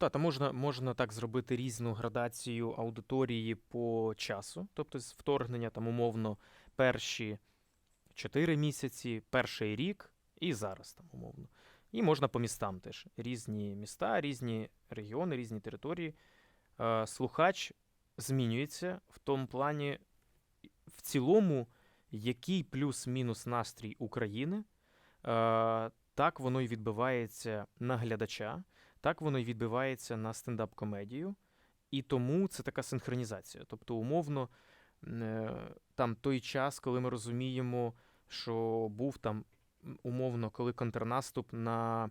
Та, та можна, можна так зробити різну градацію аудиторії по часу, тобто з вторгнення там умовно перші 4 місяці, перший рік і зараз там умовно. І можна по містам теж. Різні міста, різні регіони, різні території. Е, слухач змінюється в тому плані, в цілому, який плюс-мінус настрій України, е, так воно й відбивається на глядача, так воно й відбивається на стендап-комедію. І тому це така синхронізація. Тобто, умовно, е, там той час, коли ми розуміємо, що був там, умовно, коли контрнаступ на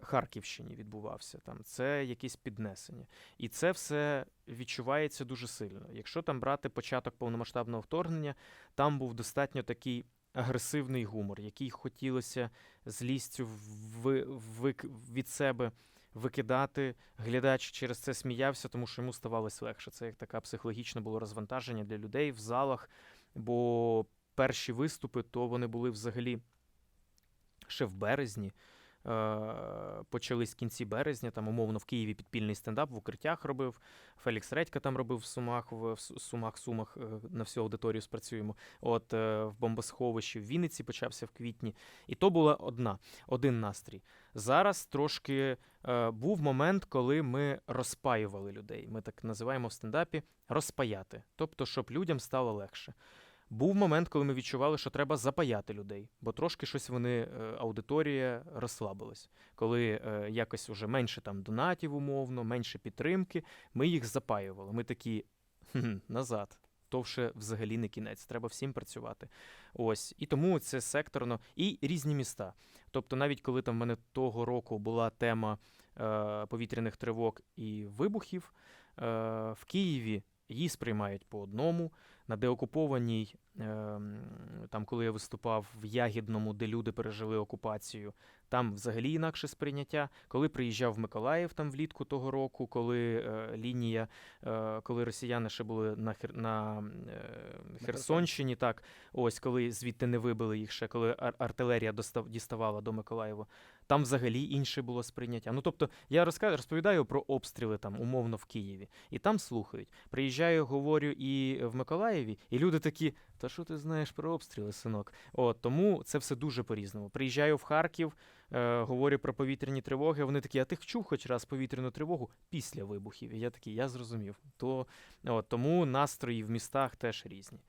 Харківщині відбувався, там це якесь піднесення. І це все відчувається дуже сильно. Якщо там брати початок повномасштабного вторгнення, там був достатньо такий агресивний гумор, який хотілося злістю від себе викидати. Глядач через це сміявся, тому що йому ставалось легше. Це як таке психологічне було розвантаження для людей в залах. Бо перші виступи, то вони були взагалі ще в березні. Е, Почались в кінці березня, там умовно в Києві підпільний стендап в укриттях робив. Фелікс Редька там робив в Сумах, в Сумах, Сумах е, на всю аудиторію спрацюємо. От е, в бомбосховищі в Вінниці почався в квітні. І то була одна, один настрій. Зараз трошки е, був момент, коли ми розпаювали людей. Ми так називаємо в стендапі розпаяти, тобто, щоб людям стало легше. Був момент, коли ми відчували, що треба запаяти людей, бо трошки щось вони, е, аудиторія розслабилась. Коли е, якось уже менше там донатів, умовно, менше підтримки, ми їх запаювали. Ми такі «Хм, назад. То вже взагалі не кінець, треба всім працювати. Ось. І тому це секторно. І різні міста. Тобто, навіть коли там в мене того року була тема е, повітряних тривог і вибухів, е, в Києві її сприймають по одному. На деокупованій, ем, там, коли я виступав в Ягідному, де люди пережили окупацію, там взагалі інакше сприйняття. Коли приїжджав в Миколаїв там влітку того року, коли е, лінія, е, коли росіяни ще були на, Хер, на е, Херсонщині, так, ось коли звідти не вибили їх ще, коли артилерія достав, діставала до Миколаєва, там взагалі інше було сприйняття. Ну тобто я розповідаю про обстріли там умовно в Києві, і там слухають. Приїжджаю, говорю і в Миколаєві, і люди такі: та що ти знаєш про обстріли, синок? От тому це все дуже по-різному. Приїжджаю в Харків, е, говорю про повітряні тривоги. Вони такі, а ти чув хоч раз повітряну тривогу після вибухів? І я такий, я зрозумів. То от тому настрої в містах теж різні.